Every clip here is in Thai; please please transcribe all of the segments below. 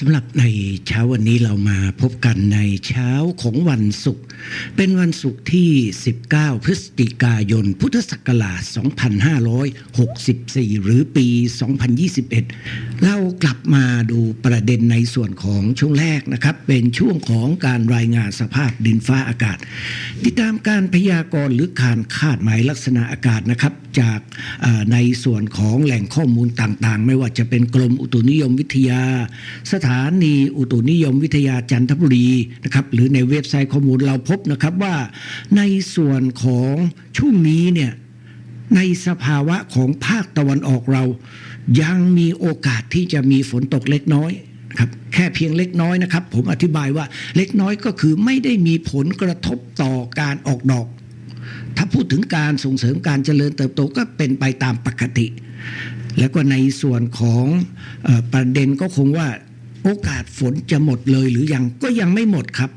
สำหรับในเช้าวันนี้เรามาพบกันในเช้าของวันศุกร์เป็นวันศุกร์ที่ 19 พฤศจิกายน พุทธศักราช 2564 หรือปี 2021 เรากลับมาดูประเด็นในส่วนของช่วงแรกนะครับ เป็นช่วงของการรายงานสภาพดินฟ้าอากาศ ติดตามการพยากรณ์หรือการคาดหมายลักษณะอากาศนะครับ จากในส่วนของแหล่งข้อมูลต่างๆ ไม่ว่าจะเป็นกรมอุตุนิยมวิทยาสถานานีอุตุนิยมวิทยาจันทบุรีนะครับหรือในเว็บไซต์ข้อมูลเราพบนะครับว่าในส่วนของช่วงนี้เนี่ยในสภาวะของภาคตะวันออกเรา ยังมีโอกาสที่จะมีฝนตกเล็กน้อยครับแค่เพียงเล็กน้อยนะครับ ผมอธิบายว่าเล็กน้อยก็คือไม่ได้มีผลกระทบต่อการออกดอก ถ้าพูดถึงการส่งเสริมการเจริญเติบโตก็เป็นไปตามปกติ แล้วก็ในส่วนของอประเด็นก็คงว่า โอกาสฝนจะหมดเลยหรือยังก็ยังไม่หมดครับ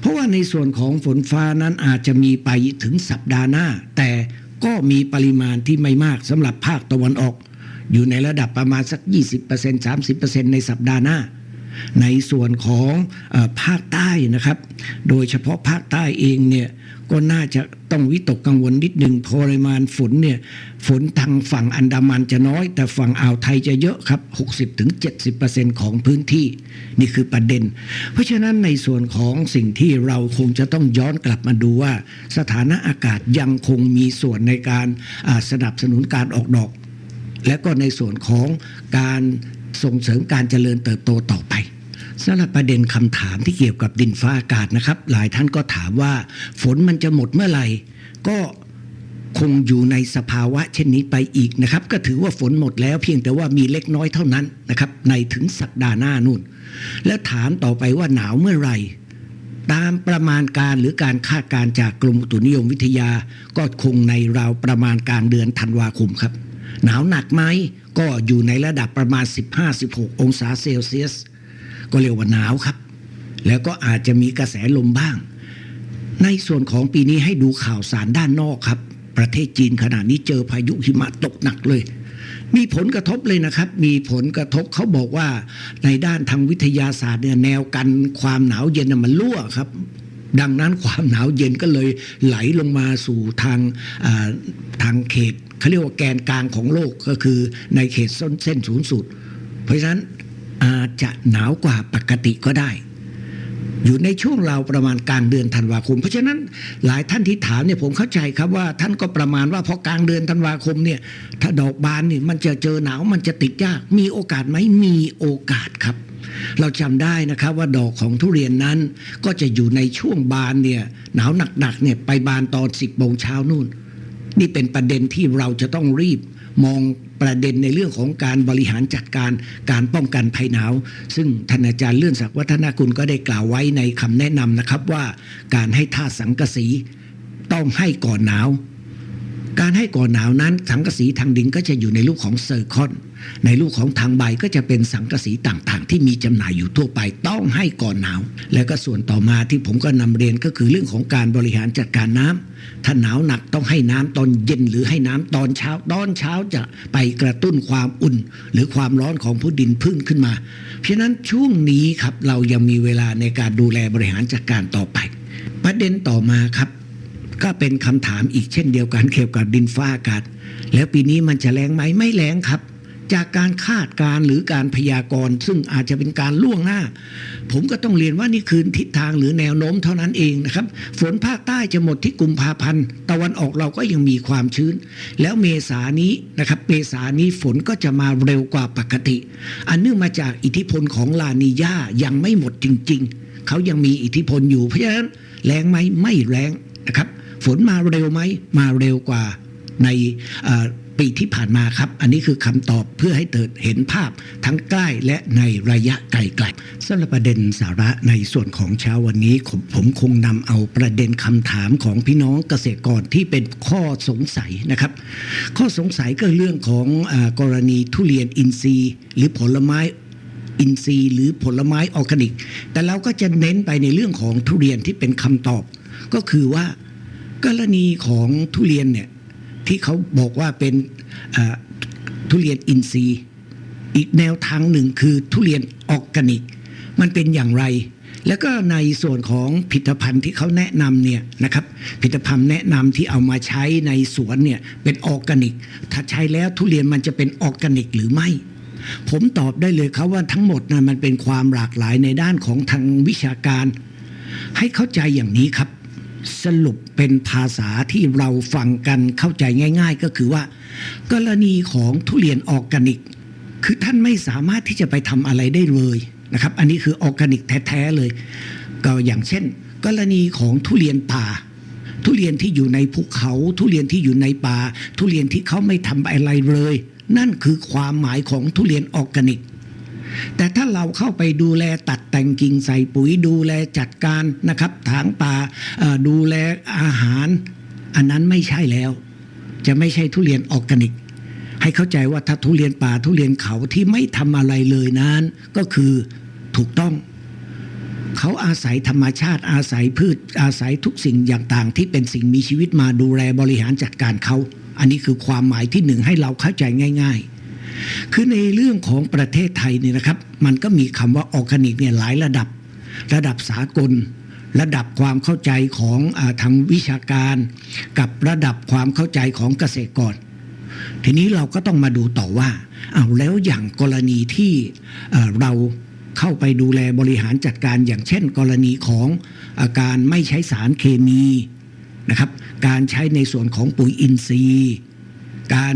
เพราะว่าในส่วนของฝนฟ้านั้นอาจจะมีไปถึงสัปดาห์หน้า แต่ก็มีปริมาณที่ไม่มากสำหรับภาคตะวันออก อยู่ในระดับประมาณสัก 20% 30%ในสัปดาห์หน้า ในส่วนของอภาคใต้นะครับ โดยเฉพาะภาคใต้เองเนี่ยก็น่าจะต้องวิตกกังวลนิดหนึ่งปริมาณฝนเนี่ยฝนทางฝั่งอันดามันจะน้อย แต่ฝั่งอ่าวไทยจะเยอะครับ 60-70%ของพื้นที่นี่คือประเด็น เพราะฉะนั้นในส่วนของสิ่งที่เราคงจะต้องย้อนกลับมาดูว่า สถานะอากาศยังคงมีส่วนในการสนับสนุนการออกดอกและก็ในส่วนของการ ส่งเสริมการเจริญเติบโตต่อไปสำหรับประเด็นคำถามที่เกี่ยวกับดินฟ้าอากาศนะครับ หลายท่านก็ถามว่า ฝนมันจะหมดเมื่อไหร่ ก็คงอยู่ในสภาวะเช่นนี้ไปอีกนะครับ ก็ถือว่าฝนหมดแล้วเพียงแต่ว่ามีเล็กน้อยเท่านั้นนะครับ ในถึงสัปดาห์หน้านู่น แล้วถามต่อไปว่าหนาวเมื่อไหร่ ตามประมาณการหรือการคาดการจากกรมอุตุนิยมวิทยา ก็คงในราวประมาณกลางเดือนธันวาคมครับ หนาวหนักไหม ก็อยู่ในระดับประมาณ 15-16 องศาเซลเซียส ก็เรียกว่าหนาวครับ แล้วก็อาจจะมีกระแสลมบ้าง ในส่วนของปีนี้ให้ดูข่าวสารด้านนอกครับ ประเทศจีนขณะนี้เจอพายุหิมะตกหนักเลย มีผลกระทบเลยนะครับ มีผลกระทบเขาบอกว่าในด้านทางวิทยาศาสตร์เนี่ยแนวกันความหนาวเย็นมันรั่วครับดังนั้นความหนาวเย็นก็เลยไหลลงมาสู่ทางทางเขต เขาเรียกว่าแกนกลางของโลกก็คือในเขตเส้นศูนย์สูตร เพราะฉะนั้นอาจจะหนาวกว่าปกติก็ได้ อยู่ในช่วงเราประมาณกลางเดือนธันวาคม เพราะฉะนั้นหลายท่านที่ถามเนี่ยผมเข้าใจครับว่าท่านก็ประมาณว่าพอกลางเดือนธันวาคมเนี่ยถ้าดอกบานเนี่ยมันจะเจอหนาวมันจะติดยาก มีโอกาสไหมมีโอกาสครับ เราจำได้นะครับว่าดอกของทุเรียนนั้นก็จะอยู่ในช่วงบานเนี่ยหนาวหนักๆเนี่ยไปบานตอนสิบโมงเช้านู่น นี่เป็นประเด็นที่เราจะต้องรีบมองประเด็นในเรื่องของการบริหารจัดการการป้องกันภัยหนาว ซึ่งท่านอาจารย์เลื่อนศักดิ์วัฒนากุลก็ได้กล่าวไว้ในคำแนะนำนะครับว่า การให้ท่าสังกสีต้องให้ก่อนหนาว การให้ก่อนหนาวนั้น สังกะสีทางดินก็จะอยู่ในรูปของเซอร์คอน ในรูปของทางใบก็จะเป็นสังกะสีต่างๆ ที่มีจำหน่ายอยู่ทั่วไปต้องให้ก่อนหนาว แล้วก็ส่วนต่อมาที่ผมก็นำเรียนก็คือเรื่องของการบริหารจัดการน้ำถ้าหนาวหนักต้องให้น้ำตอนเย็นหรือให้น้ำตอนเช้า ตอนเช้าจะไปกระตุ้นความอุ่น หรือความร้อนของพื้นดินพึ่งขึ้นมา เพราะนั้นช่วงนี้ครับเรายังมีเวลาในการดูแลบริหารจัดการต่อไป ประเด็นต่อมาครับ ก็เป็นคำถามอีกเช่นเดียวกันเกี่ยวกับดินฟ้าอากาศ แล้วปีนี้มันจะแรงไหมไม่แรงครับ จากการคาดการ์หรือการพยากรณ์ซึ่งอาจจะเป็นการล่วงหน้า ผมก็ต้องเรียนว่านี่คือทิศทางหรือแนวโน้มเท่านั้นเองนะครับ ฝนภาคใต้จะหมดที่กุมภาพันธ์ ตะวันออกเราก็ยังมีความชื้น แล้วเมษานี้นะครับเมษานี้ฝนก็จะมาเร็วกว่าปกติ อันเนื่องมาจากอิทธิพลของลานีญายังไม่หมดจริง ๆเขายังมีอิทธิพลอยู่เพราะฉะนั้นแรงไหมไม่แรงนะครับ ฝนมาเร็วไหมมาเร็วกว่าในปีที่ผ่านมาครับ อันนี้คือคำตอบเพื่อให้เติดเห็นภาพทั้งใกล้และในระยะไกลๆสำหรับประเด็นสาระในส่วนของเช้าวันนี้ผมผมคงนำเอาประเด็นคำถามของพี่น้องเกษตรกรที่เป็นข้อสงสัยนะครับ ข้อสงสัยก็เรื่องของอกรณีทุเรียนอินทรีย์ หรือผลไม้อินทรีย์หรือผลไม้ออร์แกนิก แต่เราก็จะเน้นไปในเรื่องของทุเรียนที่เป็นคำตอบ ก็คือว่า กรณีของทุเรียนเนี่ยที่เขาบอกว่าเป็นทุเรียนอินทรีย์ อีกแนวทางหนึ่งคือทุเรียนออร์แกนิก มันเป็นอย่างไร แล้วก็ในส่วนของผลิตภัณฑ์ที่เขาแนะนำเนี่ยนะครับผลิตภัณฑ์แนะนำที่เอามาใช้ในสวนเนี่ยเป็นออร์แกนิก ถ้าใช้แล้วทุเรียนมันจะเป็นออร์แกนิกหรือไม่ผมตอบได้เลยครับว่าทั้งหมดนะมันเป็นความหลากหลายในด้านของทางวิชาการ ให้เข้าใจอย่างนี้ครับ สรุปเป็นภาษาที่เราฟังกันเข้าใจง่าย ๆ ก็คือว่า กรณีของทุเรียนออร์แกนิก คือท่านไม่สามารถที่จะไปทำอะไรได้เลยนะครับ อันนี้คือออร์แกนิกแท้ๆเลย ก็อย่างเช่น กรณีของทุเรียนป่า ทุเรียนที่อยู่ในภูเขา ทุเรียนที่อยู่ในป่า ทุเรียนที่เขาไม่ทำอะไรเลย นั่นคือความหมายของทุเรียนออร์แกนิก แต่ถ้าเราเข้าไปดูแลตัดแต่งกิ่งใส่ปุ๋ยดูแลจัดการนะครับถางป่าดูแลอาหาร อันนั้นไม่ใช่แล้ว จะไม่ใช่ทุเรียนออร์แกนิก ให้เข้าใจว่าถ้าทุเรียนป่าทุเรียนเขาที่ไม่ทำอะไรเลยนั้น ก็คือถูกต้องเขาอาศัยธรรมชาติอาศัยพืชอาศัยทุกสิ่งอย่างต่างที่เป็นสิ่งมีชีวิตมาดูแลบริหารจัดการเขา อันนี้คือความหมายที่หนึ่งให้เราเข้าใจง่าย ๆ คือในเรื่องของประเทศไทยเนี่ยนะครับ มันก็มีคำว่าออร์แกนิกเนี่ยหลายระดับ ระดับสากล ระดับความเข้าใจของอทางวิชาการ กับระดับความเข้าใจของเกษตรกร ทีนี้เราก็ต้องมาดูต่อว่าเอาแล้วอย่างกรณีที่เอ่อเราเข้าไปดูแลบริหารจัดการอย่างเช่น กรณีของอาการไม่ใช้สารเคมีนะครับ การใช้ในส่วนของปุ๋ยอินทรีย์ การ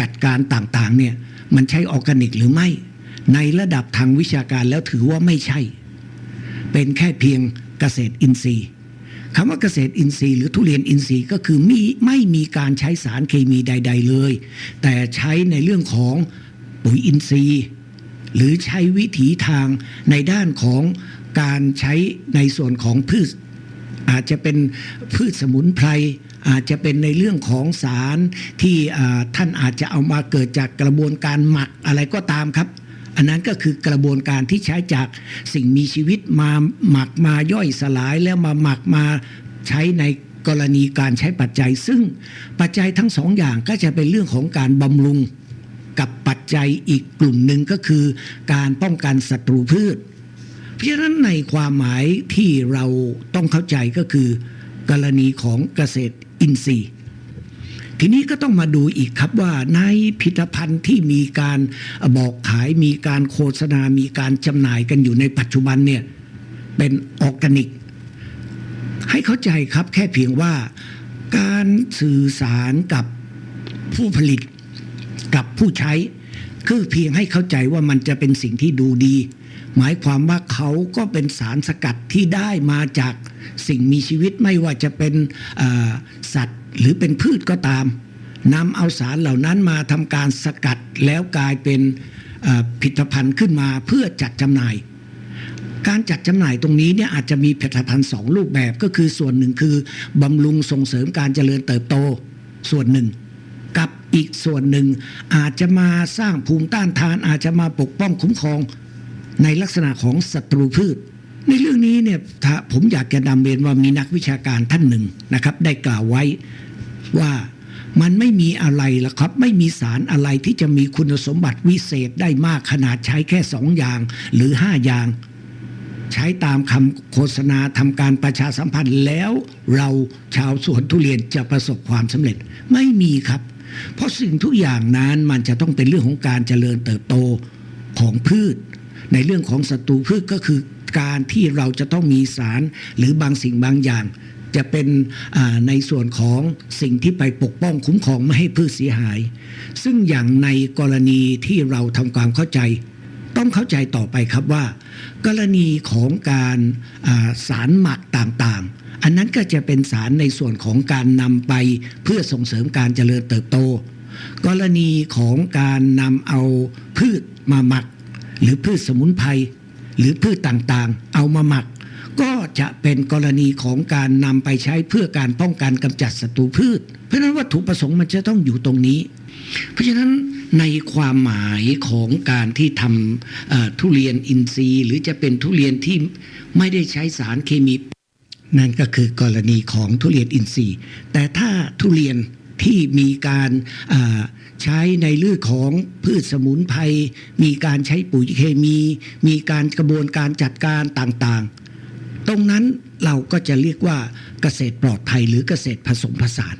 จัดการต่างๆเนี่ยมันใช่ออร์แกนิกหรือไม่ ในระดับทางวิชาการแล้วถือว่าไม่ใช่ เป็นแค่เพียงเกษตรอินทรีย์คำว่าเกษตรอินทรีย์หรือทุเรียนอินทรีย์ก็คือมีไม่มีการใช้สารเคมีใด ๆเลย แต่ใช้ในเรื่องของปุ๋ยอินทรีย์ หรือใช้วิถีทางในด้านของการใช้ในส่วนของพืช อาจจะเป็นพืชสมุนไพรอาจจะเป็นในเรื่องของสารที่ท่านอาจจะเอามาเกิดจากกระบวนการหมักอะไรก็ตามครับ อันนั้นก็คือกระบวนการที่ใช้จากสิ่งมีชีวิตมาหมักมาย่อยสลายแล้วมาหมักมาใช้ในกรณีการใช้ปัจจัย ซึ่งปัจจัยทั้งสองอย่างก็จะเป็นเรื่องของการบำรุงกับปัจจัยอีกกลุ่มหนึ่งก็คือ การป้องกันศัตรูพืช เพราะฉะนั้นในความหมายที่เราต้องเข้าใจก็คือ กรณีของเกษตรอินทรีย์ ทีนี้ก็ต้องมาดูอีกครับว่าในผลิตภัณฑ์ที่มีการบอกขายมีการโฆษณา มีการจำหน่ายกันอยู่ในปัจจุบันเนี่ยเป็นออร์แกนิก ให้เข้าใจครับแค่เพียงว่าการสื่อสารกับผู้ผลิตกับผู้ใช้ คือเพียงให้เข้าใจว่ามันจะเป็นสิ่งที่ดูดี หมายความว่าเขาก็เป็นสารสกัดที่ได้มาจากสิ่งมีชีวิตไม่ว่าจะเป็นสัตว์หรือเป็นพืชก็ตามนำเอาสารเหล่านั้นมาทำการสกัดแล้วกลายเป็นผลิตภัณฑ์ขึ้นมาเพื่อจัดจำหน่าย การจัดจำหน่ายตรงนี้เนี่ยอาจจะมีผลิตภัณฑ์สองรูปแบบก็คือส่วนหนึ่งคือบำรุงส่งเสริมการเจริญเติบโตส่วนหนึ่ง กับอีกส่วนหนึ่ง อาจจะมาสร้างภูมิต้านทาน อาจจะมาปกป้องคุ้มครองในลักษณะของศัตรูพืช ในเรื่องนี้เนี่ยผมอยากจะนำเรียนว่ามีนักวิชาการท่านหนึ่งนะครับ ได้กล่าวไว้ว่ามันไม่มีอะไรละครับ ไม่มีสารอะไรที่จะมีคุณสมบัติวิเศษได้มากขนาดใช้แค่สองอย่างหรือห้าอย่าง ใช้ตามคำโฆษณาทำการประชาสัมพันธ์แล้วเราชาวสวนทุเรียนจะประสบความสำเร็จ ไม่มีครับ เพราะสิ่งทุกอย่างนั้นมันจะต้องเป็นเรื่องของการเจริญเติบโตของพืช ในเรื่องของศัตรูพืชก็คือการที่เราจะต้องมีสารหรือบางสิ่งบางอย่าง จะเป็นในส่วนของสิ่งที่ไปปกป้องคุ้มครองไม่ให้พืชเสียหาย ซึ่งอย่างในกรณีที่เราทำความเข้าใจ ต้องเข้าใจต่อไปครับว่า กรณีของการาสารหมักต่างๆ อันนั้นก็จะเป็นสารในส่วนของการนำไปเพื่อส่งเสริมการเจริญเติบโต กรณีของการนำเอาพืชมาหมัก หรือพืชสมุนไพรหรือพืชต่างๆ เอามาหมัก ก็จะเป็นกรณีของการนำไปใช้เพื่อการป้องกันกำจัดศัตรูพืช เพราะนั้นวัตถุประสงค์มันจะต้องอยู่ตรงนี้ เพราะฉะนั้นในความหมายของการที่ทำทุเรียนอินทรีย์ หรือจะเป็นทุเรียนที่ไม่ได้ใช้สารเคมี นั่นก็คือกรณีของทุเรียนอินทรีย์ แต่ถ้าทุเรียนที่มีการใช้ในเรื่องของพืชสมุนไพรมีการใช้ปุ๋ยเคมี มีการกระบวนการจัดการต่างๆ ตรงนั้นเราก็จะเรียกว่าเกษตรปลอดภัยหรือเกษตรผสมผสาน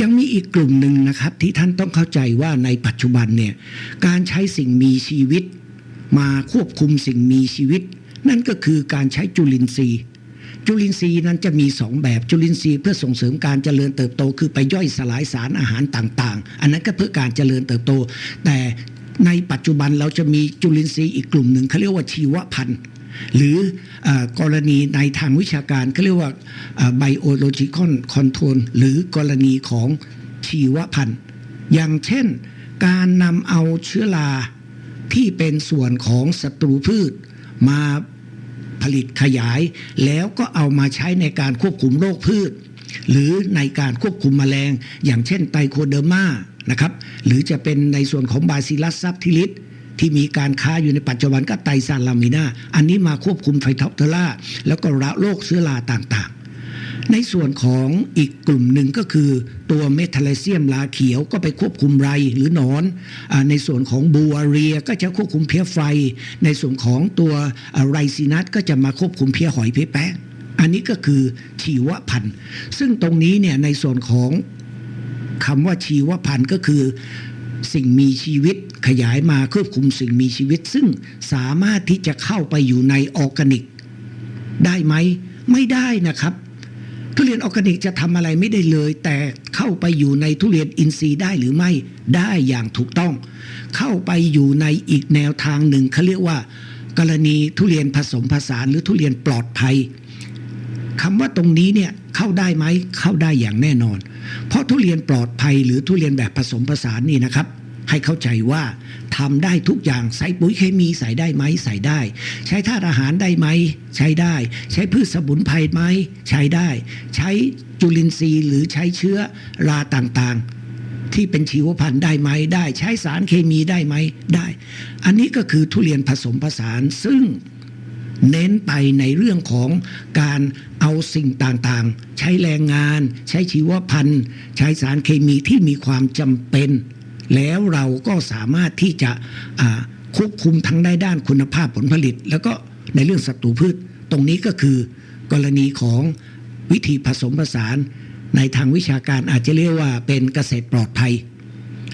ยังมีอีกกลุ่มหนึ่งนะครับที่ท่านต้องเข้าใจว่าในปัจจุบันเนี่ยการใช้สิ่งมีชีวิต มาควบคุมสิ่งมีชีวิต นั่นก็คือการใช้จุลินทรีย์ จุลินทรีย์นั้นจะมีสองแบบจุลินทรีย์เพื่อส่งเสริมการเจริญเติบโต คือไปย่อยสลายสารอาหารต่างๆ อันนั้นก็เพื่อการเจริญเติบโต แต่ในปัจจุบันเราจะมีจุลินทรีย์อีกกลุ่มหนึ่งเขาเรียกว่าชีวพันธุ์หรืออกรณีในทางวิชาการเขาเรียกว่า biological control หรือกรณีของชีวพันธุ์ อย่างเช่นการนำเอาเชื้อราที่เป็นส่วนของศัตรูพืชมา ผลิตขยาย แล้วก็เอามาใช้ในการควบคุมโรคพืช หรือในการควบคุมแมลง อย่างเช่นไตโคเดอร์มานะครับหรือจะเป็นในส่วนของบาซิลัสซับทิลิสที่มีการค้าอยู่ในปัจจุบันก็ไตซาลามินาอันนี้มาควบคุมไฟทอปเทล่าแล้วก็ระโรคเชื้อราต่างๆ ในส่วนของอีกกลุ่มหนึ่งก็คือตัวเมทาเลเซียมลาเขียวก็ไปควบคุมไรหรือนอนอในส่วนของบัวเรียก็จะควบคุมเพี้ยไฟ ในส่วนของตัวไรซีนัสก็จะมาควบคุมเพี้ยหอยเพี้ยแป้งอันนี้ก็คือชีวพันธุ์ ซึ่งตรงนี้เนี่ยในส่วนของคำว่าชีวพันธุ์ก็คือสิ่งมีชีวิตขยายมาควบคุมสิ่งมีชีวิต ซึ่งสามารถที่จะเข้าไปอยู่ในออร์แกนิก ได้ไหม ไม่ได้นะครับ ทุเรียนออร์แกนิกจะทำอะไรไม่ได้เลย แต่เข้าไปอยู่ในทุเรียนอินทรีย์ได้หรือไม่ได้อย่างถูกต้อง เข้าไปอยู่ในอีกแนวทางหนึ่งเขาเรียกว่า กรณีทุเรียนผสมผสานหรือทุเรียนปลอดภัยคำว่าตรงนี้เนี่ยเข้าได้ไหมเข้าได้อย่างแน่นอน เพราะทุเรียนปลอดภัยหรือทุเรียนแบบผสมผสานนี่นะครับ ให้เข้าใจว่าทำได้ทุกอย่างใส่ปุ๋ยเคมีใส่ได้ไหมใส่ได้ ใช้ธาตุอาหารได้ไหม ใช้ได้ ใช้พืชสมุนไพรไหม ใช้ได้ ใช้จุลินทรีย์หรือใช้เชื้อราต่างๆ ที่เป็นชีวพันธุ์ได้ไหมได้ ใช้สารเคมีได้ไหมได้ อันนี้ก็คือทุเรียนผสมผสานซึ่งเน้นไปในเรื่องของการเอาสิ่งต่างๆ ใช้แรงงาน ใช้ชีวพันธุ์ ใช้สารเคมีที่มีความจำเป็น แล้วเราก็สามารถที่จะควบคุมทั้งได้ด้านคุณภาพผลผลิต แล้วก็ในเรื่องศัตรูพืช ตรงนี้ก็คือกรณีของวิธีผสมผสาน ในทางวิชาการอาจจะเรียกว่าเป็นเกษตรปลอดภัย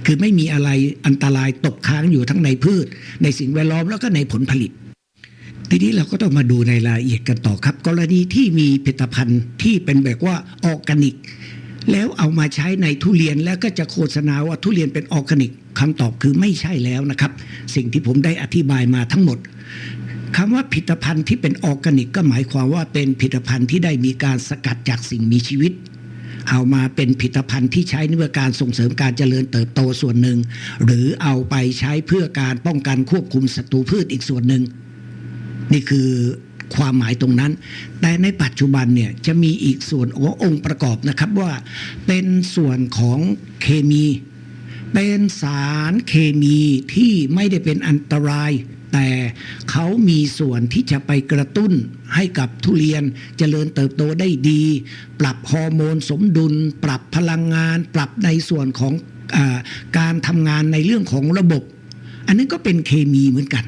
คือไม่มีอะไรอันตรายตกค้างอยู่ทั้งในพืช ในสิ่งแวดล้อมแล้วก็ในผลผลิตทีนี้เราก็ต้องมาดูในรายละเอียดกันต่อครับ กรณีที่มีผลิตภัณฑ์ที่เป็นแบบว่าออร์แกนิก แล้วเอามาใช้ในทุเรียนแล้วก็จะโฆษณาว่าทุเรียนเป็นออร์แกนิกคำตอบคือไม่ใช่แล้วนะครับ สิ่งที่ผมได้อธิบายมาทั้งหมดคำว่าผลิตภัณฑ์ที่เป็นออร์แกนิกก็หมายความว่าเป็นผลิตภัณฑ์ที่ได้มีการสกัดจากสิ่งมีชีวิต เอามาเป็นผลิตภัณฑ์ที่ใช้ในเพื่อการส่งเสริมการเจริญเติบโตส่วนหนึ่ง หรือเอาไปใช้เพื่อการป้องกันควบคุมศัตรูพืชอีกส่วนหนึ่ง นี่คือ ความหมายตรงนั้น แต่ในปัจจุบันเนี่ยจะมีอีกส่วนขององค์ประกอบนะครับว่าเป็นส่วนของเคมี เป็นสารเคมีที่ไม่ได้เป็นอันตรายแต่เขามีส่วนที่จะไปกระตุ้นให้กับทุเรียนเจริญเติบโตได้ดี ปรับฮอร์โมนสมดุล ปรับพลังงาน ปรับในส่วนของอการทำงานในเรื่องของระบบ อันนั้นก็เป็นเคมีเหมือนกัน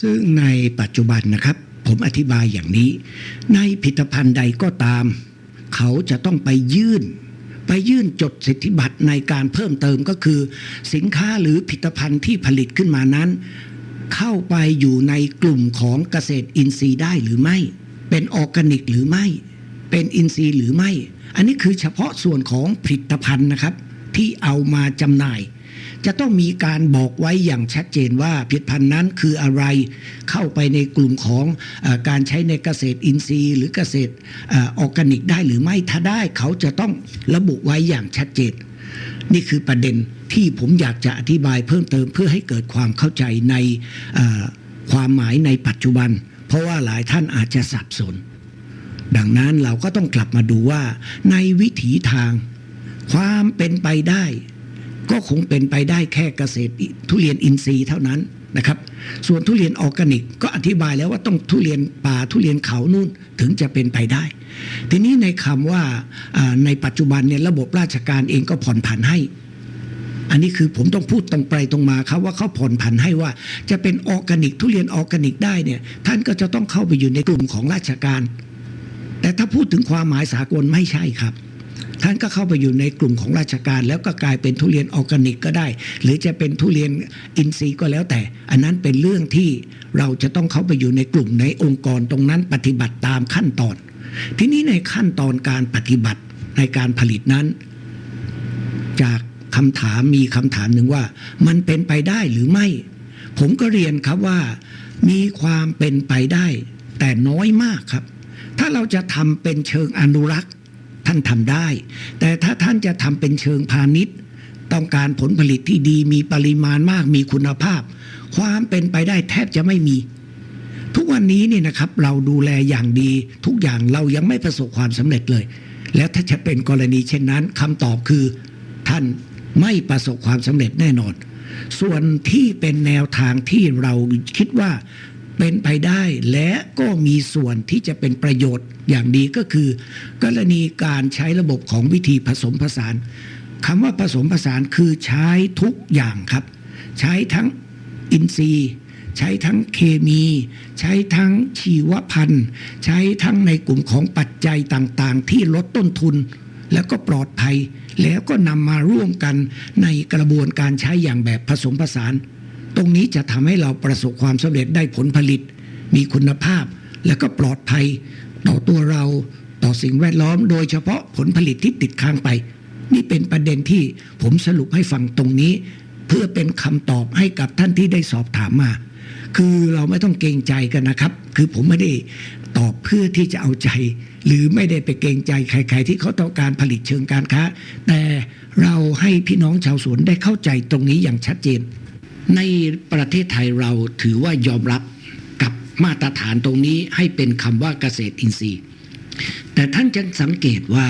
ซึ่งในปัจจุบันนะครับ ผมอธิบายอย่างนี้ ในผลิตภัณฑ์ใดก็ตาม เขาจะต้องไปยื่น ไปยื่นจดสิทธิบัตรในการเพิ่มเติมก็คือ สินค้าหรือผลิตภัณฑ์ที่ผลิตขึ้นมานั้น เข้าไปอยู่ในกลุ่มของเกษตรอินทรีย์ได้หรือไม่ เป็นออร์แกนิกหรือไม่ เป็นอินทรีย์หรือไม่ อันนี้คือเฉพาะส่วนของผลิตภัณฑ์นะครับ ที่เอามาจำหน่าย จะต้องมีการบอกไว้อย่างชัดเจนว่าผลิตภัณฑ์นั้นคืออะไรเข้าไปในกลุ่มของอการใช้ในเกษตรอินทรีย์ หรือเกษตรออร์แกนิกได้หรือไม่ถ้าได้เขาจะต้องระบุไว้อย่างชัดเจน นี่คือประเด็นที่ผมอยากจะอธิบายเพิ่มเติมเพื่อให้เกิดความเข้าใจในความหมายในปัจจุบัน เพราะว่าหลายท่านอาจจะสับสน ดังนั้นเราก็ต้องกลับมาดูว่าในวิถีทาง ความเป็นไปได้ ก็คงเป็นไปได้แค่เกษตรทุเรียนอินทรีย์เท่านั้นนะครับ ส่วนทุเรียนออร์แกนิกก็อธิบายแล้วว่าต้องทุเรียนป่าทุเรียนเขานู่นถึงจะเป็นไปได้ ทีนี้ในคำว่าอ่าในปัจจุบันเนี่ยระบบราชการเองก็ผ่อนผันให้ อันนี้คือผมต้องพูดตรงไปตรงมาครับว่าเขาผ่อนผันให้ว่าจะเป็นออร์แกนิกทุเรียนออร์แกนิกได้เนี่ยท่านก็จะต้องเข้าไปอยู่ในกลุ่มของราชการ แต่ถ้าพูดถึงความหมายสากลไม่ใช่ครับ ท่านก็เข้าไปอยู่ในกลุ่มของราชการ แล้วก็กลายเป็นทุเรียนออร์แกนิกก็ได้ หรือจะเป็นทุเรียนอินทรีย์ก็แล้วแต่ อันนั้นเป็นเรื่องที่เราจะต้องเข้าไปอยู่ในกลุ่มในองค์กรตรงนั้นปฏิบัติตามขั้นตอน ทีนี้ในขั้นตอนการปฏิบัติในการผลิตนั้น จากคำถามมีคำถามหนึ่งว่า มันเป็นไปได้หรือไม่ ผมก็เรียนครับว่ามีความเป็นไปได้ แต่น้อยมากครับ ถ้าเราจะทำเป็นเชิงอนุรักษ์ ท่านทำได้ แต่ถ้าท่านจะทำเป็นเชิงพาณิชย์ ต้องการผลผลิตที่ดีมีปริมาณมากมีคุณภาพ ความเป็นไปได้แทบจะไม่มี ทุกวันนี้เนี่ยนะครับเราดูแลอย่างดี ทุกอย่างเรายังไม่ประสบความสำเร็จเลย แล้วถ้าจะเป็นกรณีเช่นนั้นคำตอบคือ ท่านไม่ประสบความสำเร็จแน่นอน ส่วนที่เป็นแนวทางที่เราคิดว่า เป็นไปได้และก็มีส่วนที่จะเป็นประโยชน์อย่างดีก็คือ กรณีการใช้ระบบของวิธีผสมผสานคำว่าผสมผสานคือใช้ทุกอย่างครับ ใช้ทั้งอินทรีย์ใช้ทั้งเคมี ใช้ทั้งชีวพันธุ์ ใช้ทั้งในกลุ่มของปัจจัยต่างๆ ที่ลดต้นทุน แล้วก็ปลอดภัย แล้วก็นำมาร่วมกันในกระบวนการใช้อย่างแบบผสมผสาน ตรงนี้จะทำให้เราประสบความสำเร็จได้ผลผลิต มีคุณภาพ และก็ปลอดภัยต่อตัวเราต่อสิ่งแวดล้อม โดยเฉพาะผลผลิตที่ติดค้างไป นี่เป็นประเด็นที่ผมสรุปให้ฟังตรงนี้ เพื่อเป็นคำตอบให้กับท่านที่ได้สอบถามมา คือเราไม่ต้องเกรงใจกันนะครับ คือผมไม่ได้ตอบเพื่อที่จะเอาใจ หรือไม่ได้ไปเกรงใจใคร ๆ ที่เขาต้องการผลิตเชิงการค้า แต่เราให้พี่น้องชาวสวนได้เข้าใจตรงนี้อย่างชัดเจน ในประเทศไทยเราถือว่ายอมรับกับมาตรฐานตรงนี้ให้เป็นคำว่าเกษตรอินทรีย์ แต่ท่านจะสังเกตว่า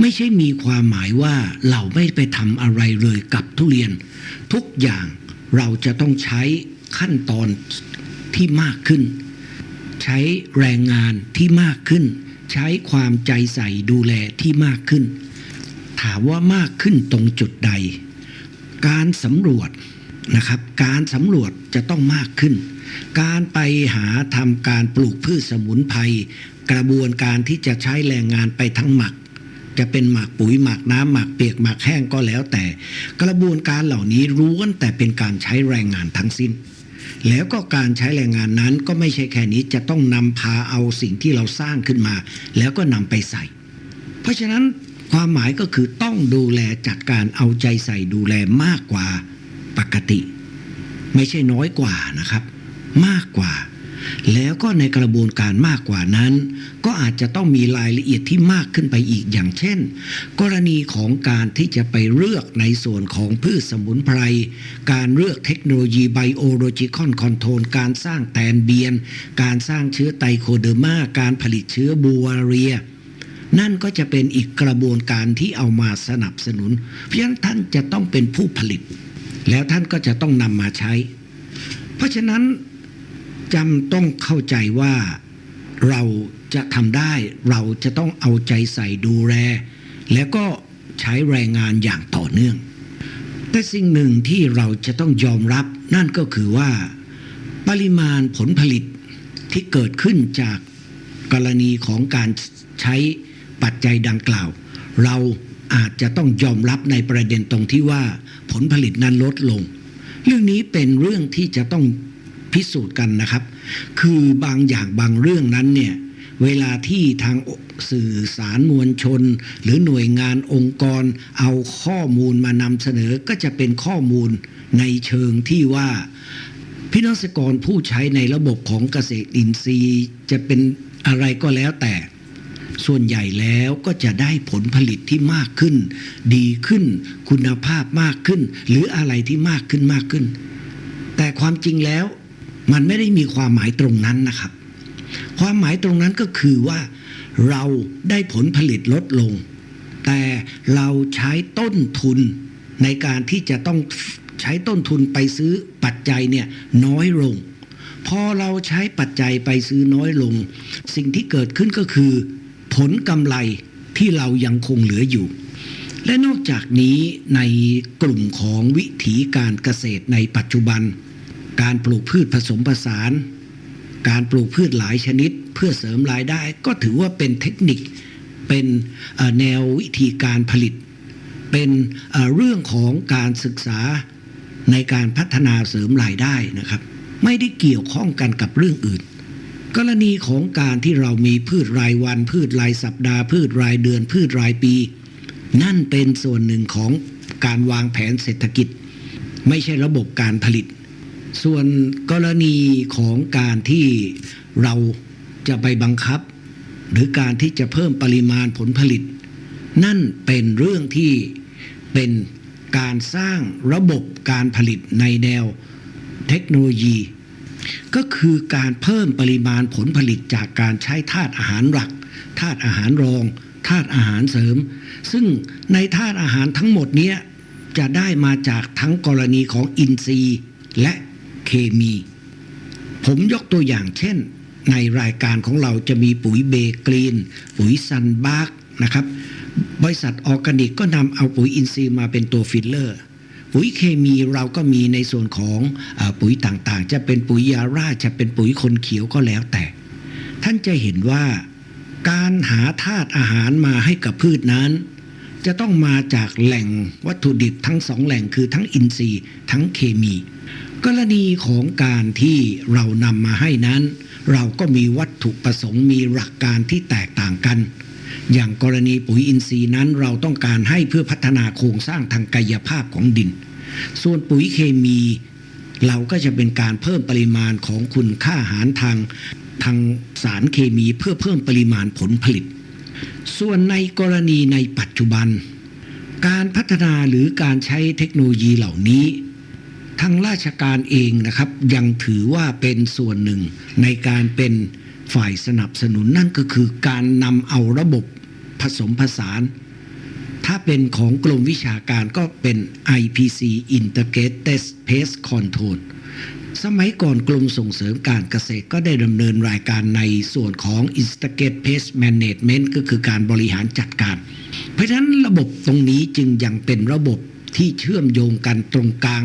ไม่ใช่มีความหมายว่าเราไม่ไปทำอะไรเลยกับทุเรียน ทุกอย่างเราจะต้องใช้ขั้นตอนที่มากขึ้น ใช้แรงงานที่มากขึ้น ใช้ความใจใส่ดูแลที่มากขึ้น ถามว่ามากขึ้นตรงจุดใด การสำรวจ นะครับ การสำรวจจะต้องมากขึ้น การไปหาทำการปลูกพืชสมุนไพรกระบวนการที่จะใช้แรงงานไปทั้งหมัก จะเป็นหมักปุ๋ยหมักน้ำหมักเปียกหมักแห้งก็แล้วแต่ กระบวนการเหล่านี้ล้วนแต่เป็นการใช้แรงงานทั้งสิ้น แล้วก็การใช้แรงงานนั้นก็ไม่ใช่แค่นี้จะต้องนำพาเอาสิ่งที่เราสร้างขึ้นมา แล้วก็นำไปใส่ เพราะฉะนั้นความหมายก็คือต้องดูแลจัดการเอาใจใส่ดูแลมากกว่า ปกติ ไม่ใช่น้อยกว่านะครับ มากกว่า แล้วก็ในกระบวนการมากกว่านั้น ก็อาจจะต้องมีรายละเอียดที่มากขึ้นไปอีกอย่างเช่น กรณีของการที่จะไปเลือกในส่วนของพืชสมุนไพร การเลือกเทคโนโลยีไบโอโลจิคอนคอนโทรลการสร้างแตนเบียน การสร้างเชื้อไตโคเดอร์มาการผลิตเชื้อบูวาเรียนั่นก็จะเป็นอีกกระบวนการที่เอามาสนับสนุน เพราะฉะนั้นท่านจะต้องเป็นผู้ผลิต แล้วท่านก็จะต้องนำมาใช้ เพราะฉะนั้นจำต้องเข้าใจว่าเราจะทำได้เราจะต้องเอาใจใส่ดูแล แล้วก็ใช้แรงงานอย่างต่อเนื่อง แต่สิ่งหนึ่งที่เราจะต้องยอมรับนั่นก็คือว่า ปริมาณผลผลิตที่เกิดขึ้นจากกรณีของการใช้ปัจจัยดังกล่าว เรา อาจจะต้องยอมรับในประเด็นตรงที่ว่าผลผลิตนั้นลดลง เรื่องนี้เป็นเรื่องที่จะต้องพิสูจน์กันนะครับ คือบางอย่างบางเรื่องนั้นเนี่ยเวลาที่ทางสื่อสารมวลชน หรือหน่วยงานองค์กร เอาข้อมูลมานำเสนอก็จะเป็นข้อมูลในเชิงที่ว่าพี่น้องเกษตรกรผู้ใช้ในระบบของเกษตรอินทรีย์ จะเป็นอะไรก็แล้วแต่ ส่วนใหญ่แล้วก็จะได้ผลผลิตที่มากขึ้น ดีขึ้น คุณภาพมากขึ้น หรืออะไรที่มากขึ้นมากขึ้น แต่ความจริงแล้วมันไม่ได้มีความหมายตรงนั้นนะครับ ความหมายตรงนั้นก็คือว่า เราได้ผลผลิตลดลง แต่เราใช้ต้นทุนในการที่จะต้องใช้ต้นทุนไปซื้อปัจจัยเนี่ยน้อยลง พอเราใช้ปัจจัยไปซื้อน้อยลง สิ่งที่เกิดขึ้นก็คือ ผลกำไรที่เรายังคงเหลืออยู่ และนอกจากนี้ในกลุ่มของวิถีการเกษตรในปัจจุบัน การปลูกพืชผสมผสาน การปลูกพืชหลายชนิดเพื่อเสริมรายได้ ก็ถือว่าเป็นเทคนิค เป็นแนววิธีการผลิต เป็นเรื่องของการศึกษาในการพัฒนาเสริมรายได้นะครับ ไม่ได้เกี่ยวข้องกันกับเรื่องอื่น กรณีของการที่เรามีพืชรายวัน พืชรายสัปดาห์ พืชรายเดือน พืชรายปี นั่นเป็นส่วนหนึ่งของการวางแผนเศรษฐกิจ ไม่ใช่ระบบการผลิต ส่วนกรณีของการที่เราจะไปบังคับ หรือการที่จะเพิ่มปริมาณผลผลิต นั่นเป็นเรื่องที่เป็นการสร้างระบบการผลิตในแนวเทคโนโลยี ก็คือการเพิ่มปริมาณผลผลิตจากการใช้ธาตุอาหารหลักธาตุอาหารรองธาตุอาหารเสริม ซึ่งในธาตุอาหารทั้งหมดนี้จะได้มาจากทั้งกรณีของอินทรีย์และเคมี ผมยกตัวอย่างเช่น ในรายการของเราจะมีปุ๋ยเบกรีน ปุ๋ยซันบาร์กนะครับ บริษัทออร์แกนิกก็นำเอาปุ๋ยอินทรีย์มาเป็นตัวฟิลเลอร์ ปุ๋ยเคมีเราก็มีในส่วนของอปุ๋ยต่างๆ จะเป็นปุ๋ยยาราจะเป็นปุ๋ยคนเขียวก็แล้วแต่ ท่านจะเห็นว่าการหาธาตุอาหารมาให้กับพืชนั้น จะต้องมาจากแหล่งวัตถุดิบทั้งสองแหล่งคือทั้งอินทรีย์ทั้งเคมี กรณีของการที่เรานำมาให้นั้น เราก็มีวัตถุประสงค์มีหลักการที่แตกต่างกัน อย่างกรณีปุ๋ยอินทรีย์นั้นเราต้องการให้เพื่อพัฒนาโครงสร้างทางกายภาพของดิน ส่วนปุ๋ยเคมี เราก็จะเป็นการเพิ่มปริมาณของคุณค่าอาหารทางทางสารเคมีเพื่อเพิ่มปริมาณผลผลิต ส่วนในกรณีในปัจจุบัน การพัฒนาหรือการใช้เทคโนโลยีเหล่านี้ทางราชการเองนะครับยังถือว่าเป็นส่วนหนึ่งในการเป็น ฝ่ายสนับสนุนนั่นก็คือการนำเอาระบบผสมผสาน ถ้าเป็นของกรมวิชาการก็เป็น IPC Integrated Pest Control สมัยก่อนกรมส่งเสริมการเกษตรก็ได้ดำเนินรายการในส่วนของ Integrated Pest Management ก็คือการบริหารจัดการ เพราะฉะนั้นระบบตรงนี้จึงยังเป็นระบบที่เชื่อมโยงกันตรงกลาง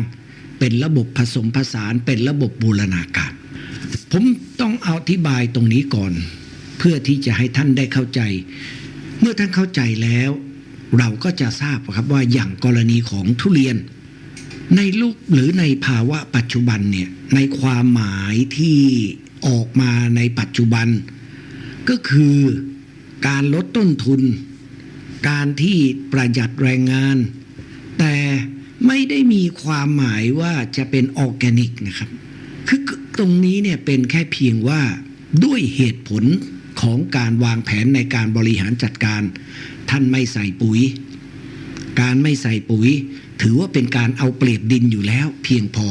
เป็นระบบผสมผสานเป็นระบบบูรณาการ ผมต้องอธิบายตรงนี้ก่อน เพื่อที่จะให้ท่านได้เข้าใจ เมื่อท่านเข้าใจแล้ว เราก็จะทราบครับว่าอย่างกรณีของทุเรียน ในลูกหรือในภาวะปัจจุบันเนี่ยในความหมายที่ออกมาในปัจจุบัน ก็คือการลดต้นทุน การที่ประหยัดแรงงาน แต่ไม่ได้มีความหมายว่าจะเป็นออร์แกนิกนะครับ ตรงนี้เนี่ยเป็นแค่เพียงว่าด้วยเหตุผลของการวางแผนในการบริหารจัดการ ท่านไม่ใส่ปุ๋ย การไม่ใส่ปุ๋ย ถือว่าเป็นการเอาเปรียบดินอยู่แล้วเพียงพอ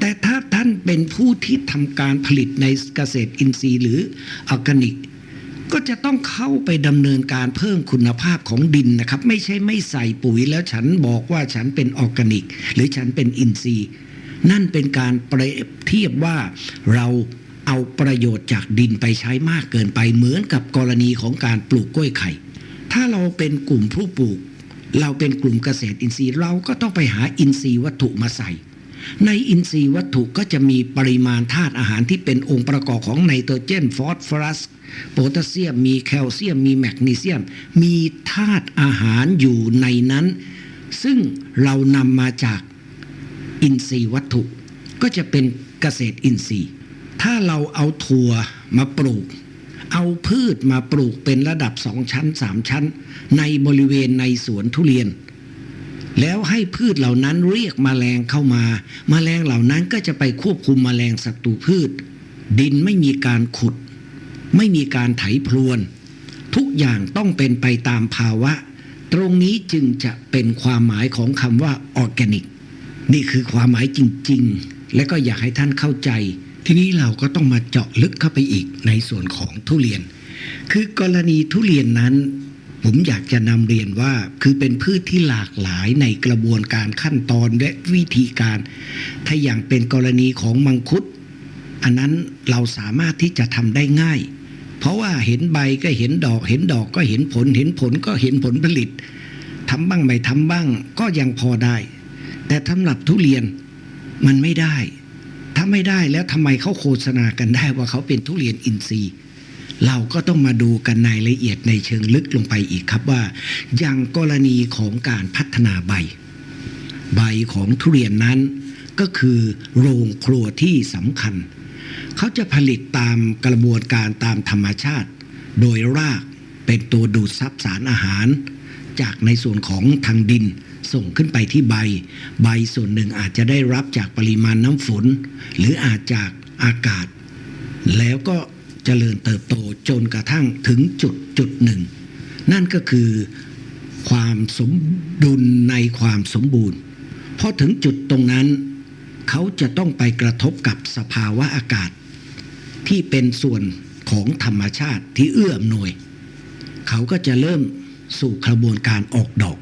แต่ถ้าท่านเป็นผู้ที่ทำการผลิตในเกษตรอินทรีย์หรือออร์แกนิก ก็จะต้องเข้าไปดำเนินการเพิ่มคุณภาพของดินนะครับ ไม่ใช่ไม่ใส่ปุ๋ยแล้วฉันบอกว่าฉันเป็นออร์แกนิก หรือฉันเป็นอินทรีย์ นั่นเป็นการเปรียบเทียบว่าเราเอาประโยชน์จากดินไปใช้มากเกินไปเหมือนกับกรณีของการปลูกกล้วยไข่ ถ้าเราเป็นกลุ่มผู้ปลูก เราเป็นกลุ่มเกษตรอินทรีย์เราก็ต้องไปหาอินทรีย์วัตถุมาใส่ ในอินทรีย์วัตถุก็จะมีปริมาณธาตุอาหารที่เป็นองค์ประกอบของไนโตรเจน ฟอสฟอรัส โพแทสเซียม มีแคลเซียม มีแมกนีเซียม มีธาตุอาหารอยู่ในนั้น ซึ่งเรานำมาจาก อินทรีย์วัตถุ ก็จะเป็นเกษตรอินทรีย์ ถ้าเราเอาถั่วมาปลูก เอาพืชมาปลูกเป็นระดับสองชั้นสามชั้น ในบริเวณในสวนทุเรียน แล้วให้พืชเหล่านั้นเรียกมแมลงเข้ามาแมลงเหล่านั้นก็จะไปควบคุมแมลงศัตรูพืช ดินไม่มีการขุด ไม่มีการไถพรวน ทุกอย่างต้องเป็นไปตามภาวะ ตรงนี้จึงจะเป็นความหมายของคำว่าออร์แกนิก นี่คือความหมายจริง ๆ และก็อยากให้ท่านเข้าใจ ทีนี้เราก็ต้องมาเจาะลึกเข้าไปอีกในส่วนของทุเรียน คือกรณีทุเรียนนั้น ผมอยากจะนำเรียนว่าคือเป็นพืชที่หลากหลายในกระบวนการขั้นตอนและวิธีการ ถ้าอย่างเป็นกรณีของมังคุด อันนั้นเราสามารถที่จะทำได้ง่าย เพราะว่าเห็นใบก็เห็นดอก เห็นดอกก็เห็นผล เห็นผลก็เห็นผลผลิตทำบ้างไม่ทำบ้างก็ยังพอได้ แต่สำหรับทุเรียนมันไม่ได้ ถ้าไม่ได้แล้วทำไมเขาโฆษณากันได้ว่าเขาเป็นทุเรียนอินทรีย์ เราก็ต้องมาดูกันในรายละเอียดในเชิงลึกลงไปอีกครับว่าอย่างกรณีของการพัฒนาใบ ใบของทุเรียนนั้นก็คือโรงครัวที่สำคัญ เขาจะผลิตตามกระบวนการตามธรรมชาติ โดยรากเป็นตัวดูดซับสารอาหาร จากในส่วนของทางดิน ส่งขึ้นไปที่ใบ ใบส่วนหนึ่งอาจจะได้รับจากปริมาณน้ำฝน หรืออาจจากอากาศ แล้วก็เจริญเติบโตจนกระทั่งถึงจุดจุดหนึ่ง นั่นก็คือความสมดุลในความสมบูรณ์พอถึงจุดตรงนั้น เขาจะต้องไปกระทบกับสภาวะอากาศ ที่เป็นส่วนของธรรมชาติที่เอื้ออำนวย เขาก็จะเริ่มสู่กระบวนการออกดอก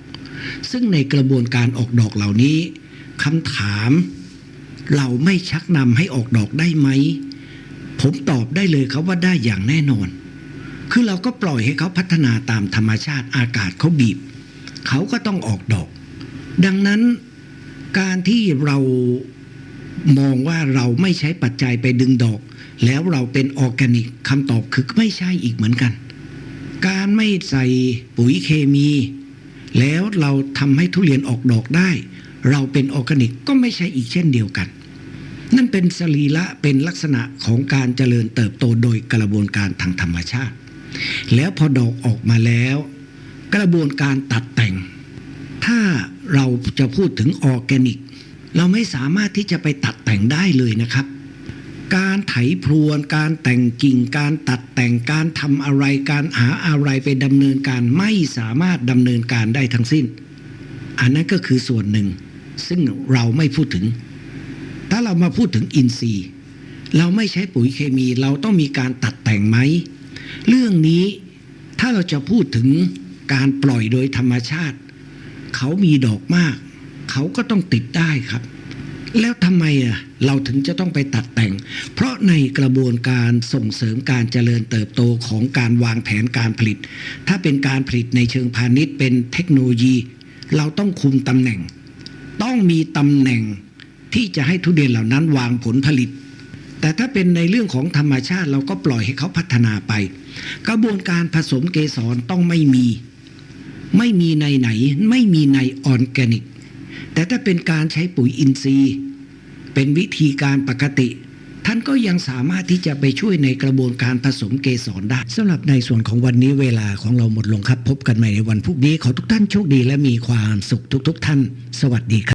ซึ่งในกระบวนการออกดอกเหล่านี้คำถาม เราไม่ชักนำให้ออกดอกได้ไหม ผมตอบได้เลยครับว่าได้อย่างแน่นอน คือเราก็ปล่อยให้เขาพัฒนาตามธรรมชาติอากาศเขาบีบ เขาก็ต้องออกดอก ดังนั้นการที่เรามองว่าเราไม่ใช้ปัจจัยไปดึงดอก แล้วเราเป็นออร์แกนิกคำตอบคือไม่ใช่อีกเหมือนกัน การไม่ใส่ปุ๋ยเคมี แล้วเราทำให้ทุเรียนออกดอกได้ เราเป็นออร์แกนิกก็ไม่ใช่อีกเช่นเดียวกัน นั่นเป็นสรีระเป็นลักษณะของการเจริญเติบโตโดยกระบวนการทางธรรมชาติ แล้วพอดอกออกมาแล้ว กระบวนการตัดแต่ง ถ้าเราจะพูดถึงออร์แกนิก เราไม่สามารถที่จะไปตัดแต่งได้เลยนะครับ การไถพรวน การแต่งกิ่ง การตัดแต่งการทำอะไร การหาอะไรไปดำเนินการไม่สามารถดำเนินการได้ทั้งสิ้น อันนั้นก็คือส่วนหนึ่ง ซึ่งเราไม่พูดถึง ถ้าเรามาพูดถึงอินทรีย์ เราไม่ใช้ปุ๋ยเคมี เราต้องมีการตัดแต่งไหม เรื่องนี้ถ้าเราจะพูดถึงการปล่อยโดยธรรมชาติ เขามีดอกมาก เขาก็ต้องติดได้ครับ แล้วทำไมอะเราถึงจะต้องไปตัดแต่ง เพราะในกระบวนการส่งเสริมการเจริญเติบโตของการวางแผนการผลิต ถ้าเป็นการผลิตในเชิงพาณิชย์เป็นเทคโนโลยี เราต้องคุมตำแหน่ง ต้องมีตำแหน่งที่จะให้ทุเรียนเหล่านั้นวางผลผลิต แต่ถ้าเป็นในเรื่องของธรรมชาติเราก็ปล่อยให้เขาพัฒนาไป กระบวนการผสมเกสรต้องไม่มี ไม่มีในไหน ไม่มีในออร์แกนิก แต่ถ้าเป็นการใช้ปุ๋ยอินทรีย์ เป็นวิธีการปกติ ท่านก็ยังสามารถที่จะไปช่วยในกระบวนการผสมเกสรได้สำหรับในส่วนของวันนี้เวลาของเราหมดลงครับ พบกันใหม่ในวันพรุ่งนี้ขอทุกท่านโชคดีและมีความสุขทุก ๆ ท่าน สวัสดีครับ